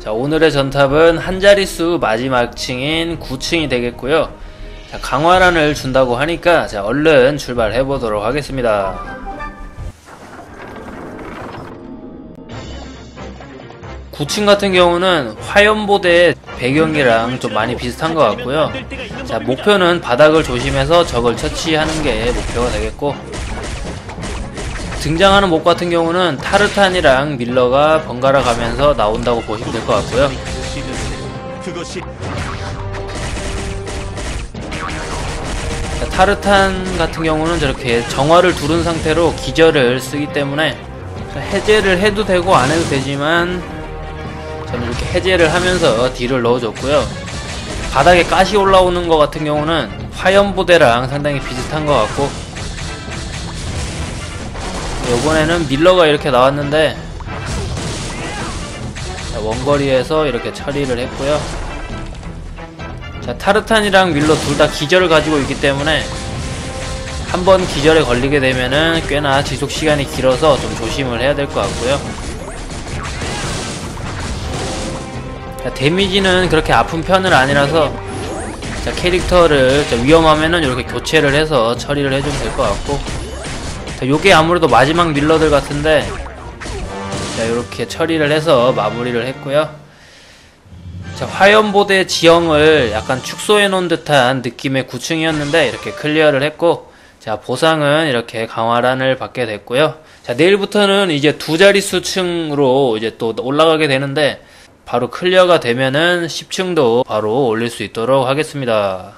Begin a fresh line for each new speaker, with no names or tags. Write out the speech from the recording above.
자, 오늘의 전탑은 한 자릿수 마지막 층인 9층이 되겠고요. 자, 강화란을 준다고 하니까 자, 얼른 출발해 보도록 하겠습니다. 구층 같은 경우는 화염보대 배경이랑 좀 많이 비슷한 것 같고요. 자, 목표는 바닥을 조심해서 적을 처치하는 게 목표가 되겠고, 등장하는 몹 같은 경우는 타르탄이랑 밀러가 번갈아 가면서 나온다고 보시면 될 것 같고요. 타르탄 같은 경우는 저렇게 정화를 두른 상태로 기절을 쓰기 때문에 해제를 해도 되고 안 해도 되지만 저는 이렇게 해제를 하면서 딜을 넣어줬고요. 바닥에 가시 올라오는 것 같은 경우는 화염부대랑 상당히 비슷한 것 같고 이번에는 밀러가 이렇게 나왔는데 자, 원거리에서 이렇게 처리를 했고요. 자, 타르탄이랑 밀러 둘 다 기절을 가지고 있기 때문에 한 번 기절에 걸리게 되면은 꽤나 지속 시간이 길어서 좀 조심을 해야 될 것 같고요. 자, 데미지는 그렇게 아픈 편은 아니라서 자, 캐릭터를 자, 위험하면은 이렇게 교체를 해서 처리를 해주면 될 것 같고 자, 요게 아무래도 마지막 밀러들 같은데 자, 이렇게 처리를 해서 마무리를 했고요. 자, 화염보대 지형을 약간 축소해 놓은 듯한 느낌의 9층이었는데 이렇게 클리어를 했고 자, 보상은 이렇게 강화란을 받게 됐고요. 자, 내일부터는 이제 두 자릿수 층으로 이제 또 올라가게 되는데 바로 클리어가 되면은 10층도 바로 올릴 수 있도록 하겠습니다.